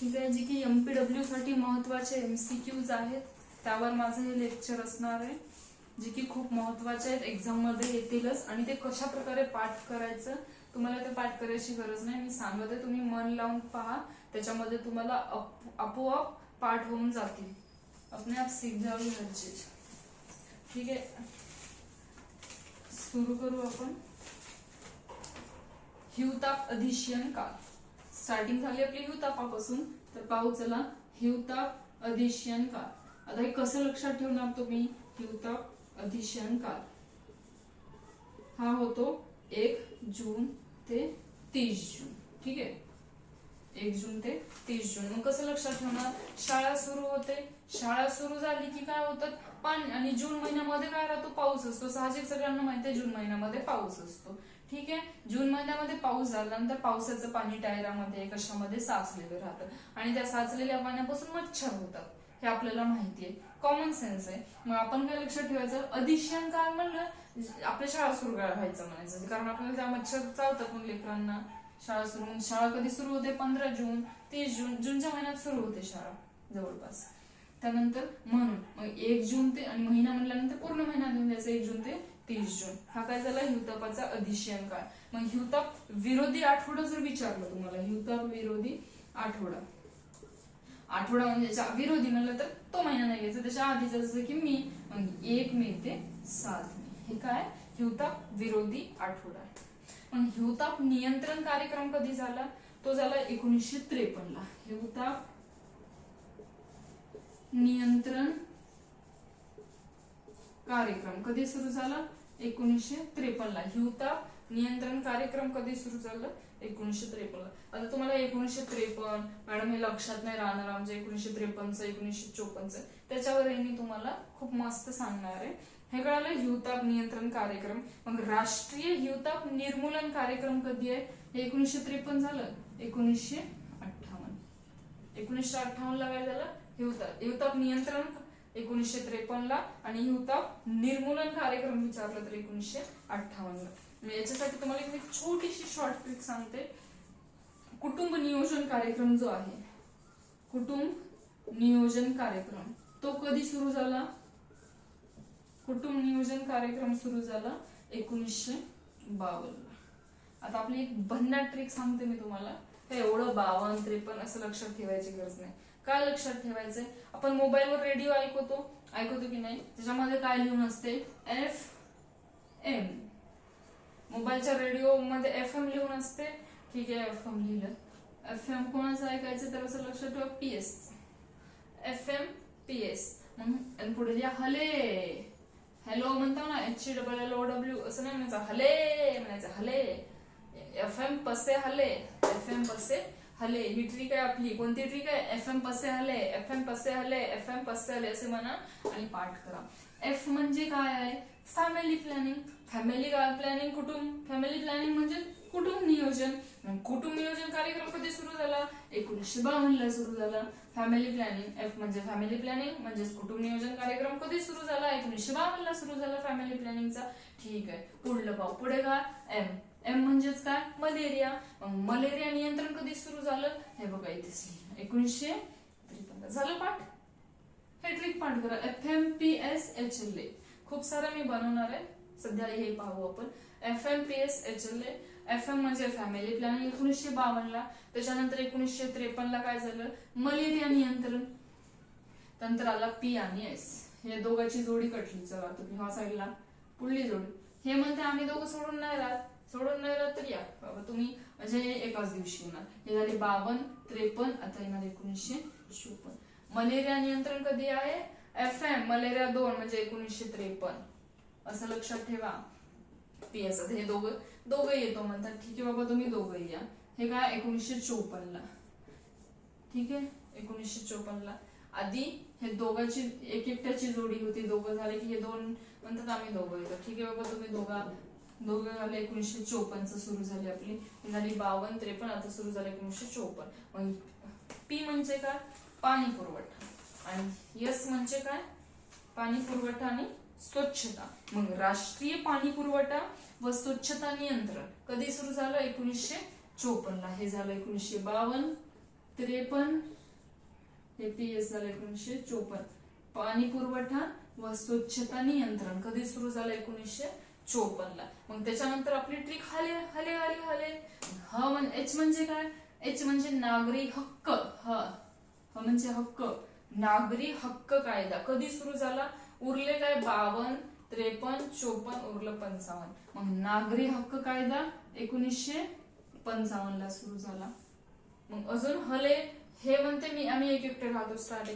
ठीक आहे जी की एम पी डब्ल्यू साठी महत्त्वाचे एमसीक्यूज आहेत. त्यावर माझं हे लेक्चर असणार आहे. जे की खूप महत्त्वाचे आहेत. एक्झाममध्ये येतीलच. आणि ते कशा प्रकारे पाठ करायचं तुम्हाला ते पाठ करायची गरज नाही. मी सांगत आहे तुम्ही मन लावून पहा. त्याच्यामध्ये तुम्हाला अप- आपोआप पाठ होऊन जातील. अपने आप सीख जाओगे हर चीज ठीक आहे. सुरू करू आपण. हिवताप अधिशियन काल. स्टार्टिंग झाली आपली हिवतापापासून. तर पाहू चला हिवताप अधिशयन काल आता हे कसं लक्षात ठेवणार तुम्ही? हिवताप अधिशयन काल हा होतो एक जून ते तीस जून. ठीक आहे? एक जून ते तीस जून. मग कसं लक्षात ठेवणार? शाळा सुरू होते. शाळा सुरू झाली की काय होतात? पाणी आणि जून महिन्यामध्ये काय राहतो? पाऊस असतो. साहजिक सगळ्यांना माहिती आहे जून महिन्यामध्ये पाऊस असतो. ठीक आहे? जून महिन्यामध्ये पाऊस झाल्यानंतर पावसाचं पाणी टायरामध्ये कशामध्ये साचलेलं राहतं. आणि त्या साचलेल्या पाण्यापासून मच्छर होतात. हे आपल्याला माहिती आहे. कॉमन सेन्स आहे. मग आपण काय लक्षात ठेवायचं? अधिशयन काय म्हणलं आपल्या शाळा सुरू व्हायचं म्हणायचं. कारण आपल्याला त्या मच्छर चावतात पण लेकरांना. शाळा सुरू शाळा कधी सुरू होते? पंधरा जून तीस जून जूनच्या महिन्यात सुरू होते शाळा जवळपास. त्यानंतर म्हणून मग एक जून ते आणि महिना म्हणल्यानंतर पूर्ण महिना घेऊन द्यायचा एक जून ते तीस जून. हा काय झाला? हिवतापाचा अधिशयन काळ. मग हिवताप विरोधी आठवडा जर विचारलं तुम्हाला हिवताप विरोधी आठवडा. आठवडा म्हणजे विरोधी म्हणलं तर तो महिना नाही घ्यायचा. त्याच्या आधीचा जसं की मी मग एक मे ते सात मे. हे काय? हिवताप विरोधी आठवडा. मग हिवताप नियंत्रण कार्यक्रम कधी झाला? तो झाला एकोणीसशे त्रेपन्न ला हिवताप नियंत्रण कार्यक्रम कधी सुरू झाला? एकोणीसशे त्रेपन्नला. हिवताप नियंत्रण कार्यक्रम कधी सुरू झालं? एकोणीसशे त्रेपन्न ला आता तुम्हाला एकोणीसशे त्रेपन्न मॅडम हे लक्षात नाही राहणार आमच्या एकोणीसशे त्रेपन्नचं एकोणीसशे चोपन्नचं. त्याच्यावर मी तुम्हाला खूप मस्त सांगणार आहे. हे कळालं? हिवताप नियंत्रण कार्यक्रम. मग राष्ट्रीय हिवताप निर्मूलन कार्यक्रम कधी आहे? हे एकोणीसशे त्रेपन्न झालं? एकोणीसशे अठ्ठावन्न. एकोणीसशे अठ्ठावन्न ला काय झालं? हिवताप हिवताप नियंत्रण एकोणीसशे त्रेपन्न ला आणि होता निर्मूलन कार्यक्रम विचारलं तर एकोणीसशे अठ्ठावन्नला. याच्यासाठी तुम्हाला एक मी छोटीशी शॉर्ट ट्रिक सांगते. कुटुंब नियोजन कार्यक्रम जो आहे कुटुंब नियोजन कार्यक्रम तो कधी सुरू झाला? कुटुंब नियोजन कार्यक्रम सुरू झाला एकोणीसशे बावन्न आता आपली एक भन्नाट ट्रिक सांगते मी तुम्हाला. हे एवढं बावन्न त्रेपन्न असं लक्षात ठेवायची गरज नाही. काय लक्षात ठेवायचंय? आपण मोबाईलवर रेडिओ ऐकवतो. ऐकवतो की नाही? त्याच्यामध्ये काय लिहून असते? एफ एम मोबाईलच्या रेडिओ मध्ये एफ एम लिहून असते. ठीक आहे एफ एम लिहिलं. एफ एम कोणाचं ऐकायचं? तर असं लक्षात ठेवा P S F M P S म्हणून पुढे लिहा हले. हॅलो म्हणतो ना H double L O W असं नाही म्हणायचं. हले म्हणायचं हले. एफ एम पसे हले. एफ एम पसे हले ही ट्रिक आहे आपली. कोणती ट्रिक आहे? एफ एम पसे हले एफ एम पसे हले एफ एम पसे हले असे म्हणा आणि पाठ करा. एफ म्हणजे काय आहे? फॅमिली प्लॅनिंग फॅमिली प्लॅनिंग कुटुंब. फॅमिली प्लॅनिंग म्हणजे कुटुंब नियोजन. कुटुंब नियोजन कार्यक्रम कधी सुरू झाला. एकोणीसशे बावन्न ला सुरू झाला. फॅमिली प्लॅनिंग एफ म्हणजे फॅमिली प्लॅनिंग म्हणजेच कुटुंब नियोजन कार्यक्रम कधी सुरू झाला? एकोणीसशे बावन्न ला सुरू झाला फॅमिली प्लॅनिंगचा ठीक आहे. पुढलं पाहू पुढे काय एम एम म्हणजेच काय? मलेरिया. मलेरिया नियंत्रण कधी सुरू झालं? हे बघा इथे एकोणीसशे त्रेपन्न. झालं पाठ? हे ट्रिक पाठ करा. F M P S H L A खूप सारं मी बनवणार आहे. सध्या हे पाहू आपण. F M P S H L A F M म्हणजे फॅमिली प्लॅनिंग एकोणीसशे बावन्न ला त्याच्यानंतर एकोणीसशे त्रेपन्न ला काय झालं? मलेरिया नियंत्रण. नंतर आला पी आणि एस हे दोघांची जोडी कटली. चला तुम्ही ह्या साईडला पुढली जोडी. हे म्हणते आम्ही दोघं सोडून नाही राहत. सोडून नाही तर या. बाबा तुम्ही म्हणजे एकाच दिवशी येणार. हे झाले बावन्न त्रेपन्न आता येणार एकोणीसशे चोपन्न. मलेरिया नियंत्रण कधी आहे? एफ एम मलेरिया दोन म्हणजे एकोणीसशे त्रेपन्न. असं लक्षात ठेवा. पी एस हे दोघं दोघं येतो म्हणतात. ठीक आहे बाबा तुम्ही दोघं या. हे काय? एकोणीसशे चोपन्न ला ठीक आहे? एकोणीसशे चोपन्न ला आधी हे दोघांची एक एकट्याची जोडी होती. दोघं झाले की हे दोन म्हणतात आम्ही दोघं येतो. ठीक आहे बाबा तुम्ही दोघा दोघं झाले एकोणीसशे चोपन्नचं सुरू झाली आपली. ही झाली बावन्न त्रेपन्न आता सुरू झालं एकोणीसशे चोपन्न. मग पी म्हणजे काय? पाणी पुरवठा. आणि यस म्हणजे काय? पाणी पुरवठा आणि स्वच्छता. मग राष्ट्रीय पाणी पुरवठा व स्वच्छता नियंत्रण. कधी सुरू झालं? एकोणीसशे चोपन्न ला हे झालं एकोणीसशे बावन्न त्रेपन्न. हे पी एस झालं एकोणीसशे चोपन्न. पाणी पुरवठा व स्वच्छता नियंत्रण. कधी सुरू झालं? एकोणीसशे चोपनला. मग त्याच्यानंतर आपली ट्रिक हले हले हले हले. ह म्हण एच म्हणजे काय? एच म्हणजे नागरी हक्क. ह. ह म्हणजे हक्क. नागरी हक्क कायदा. कधी सुरू झाला? उरले काय? बावन त्रेपन्न चोपन्न उरलं पंचावन्न. मग नागरी हक्क कायदा एकोणीसशे पंचावन्न ला सुरू झाला. मग अजून हले. हे म्हणते मी आम्ही एक एकटे राहतो स्टार्टिंग